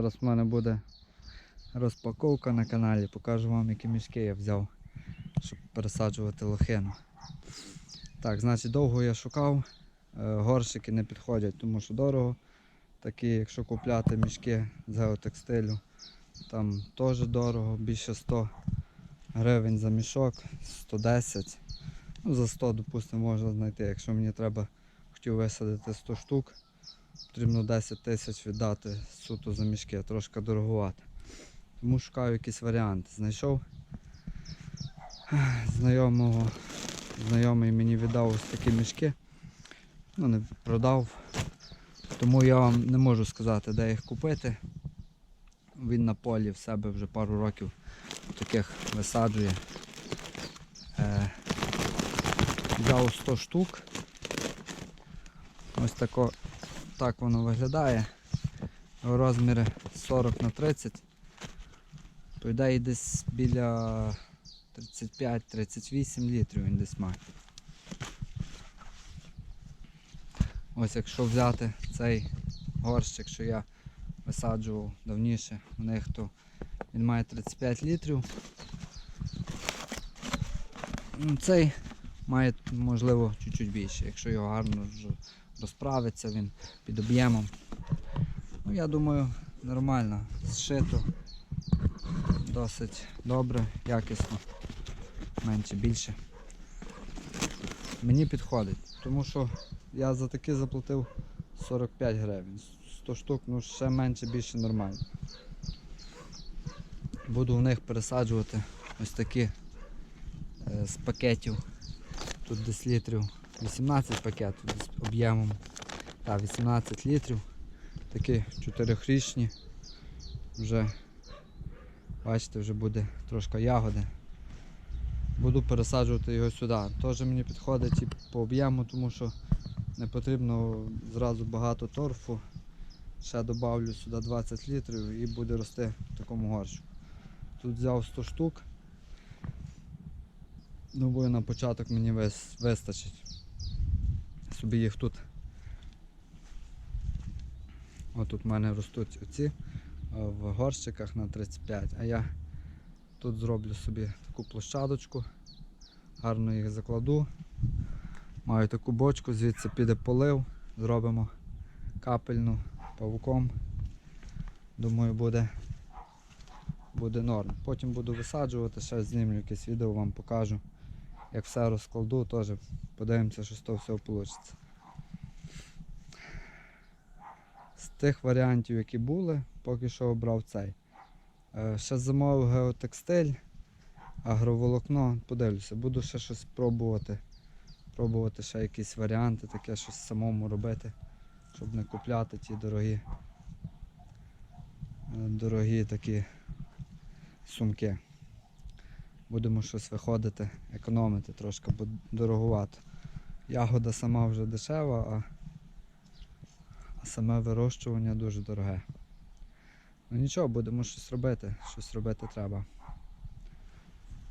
Зараз в мене буде розпаковка на каналі, покажу вам, які мішки я взяв, щоб пересаджувати лохину. Так, значить, довго я шукав, е, горщики не підходять, тому що дорого. Такі, якщо купляти мішки з геотекстилю, там теж дорого, більше 100 гривень за мішок, 110. Ну, за 100, допустимо, можна знайти. Якщо мені треба, хотів висадити 100 штук, потрібно 10 тисяч віддати суто за мішки, трошки дороговато. Тому шукаю якийсь варіант. Знайшов знайомого, знайомий мені віддав ось такі мішки. Ну, не продав. Тому я вам не можу сказати, де їх купити. Він на полі в себе вже пару років таких висаджує. Е, взяв 100 штук. Ось тако, так воно виглядає. Розміри 40 на 30. По ідеї десь біля 35-38 літрів він десь має. Ось якщо взяти цей горщик, що я висаджував давніше в них, то він має 35 літрів. Ну, Цей має можливо чуть-чуть більше, якщо його гарно розправиться він під об'ємом. Ну, я думаю, нормально, зшито, досить добре, якісно, менше більше. Мені підходить, тому що я за такі заплатив 45 гривень. 100 штук, ну ще менше, більше нормально. Буду в них пересаджувати ось такі е, з пакетів. Тут десь літрів 18 пакетів десь об'ємом. Так, 18 літрів. Такі чотирихрічні. Вже, бачите, вже буде трошки ягоди. Буду пересаджувати його сюди. Теж мені підходить і по об'єму, тому що не потрібно зразу багато торфу. Ще додавлю сюди 20 літрів і буде рости в такому горщику. Тут взяв 100 штук. Думаю, на початок мені вис- вистачить. Собі їх тут. Отут в мене ростуть оці в горщиках на 35, а я тут зроблю собі таку площадочку, гарно їх закладу. Маю таку бочку, звідси піде полив, зробимо капельну павуком. Думаю, буде, буде норм. Потім буду висаджувати, ще знімлю якесь відео, вам покажу. Як все розкладу, теж подивимося, що з того всього вийде. З тих варіантів, які були, поки що обрав цей. Е, Ще замовив геотекстиль, агроволокно, подивлюся, буду ще щось пробувати. Пробувати ще якісь варіанти, таке щось самому робити, щоб не купляти ті дорогі, е, дорогі такі сумки. Будемо щось виходити, економити трошки, бо дороговато. Ягода сама вже дешева, а, а саме вирощування дуже дороге. Ну нічого, будемо щось робити, щось робити треба.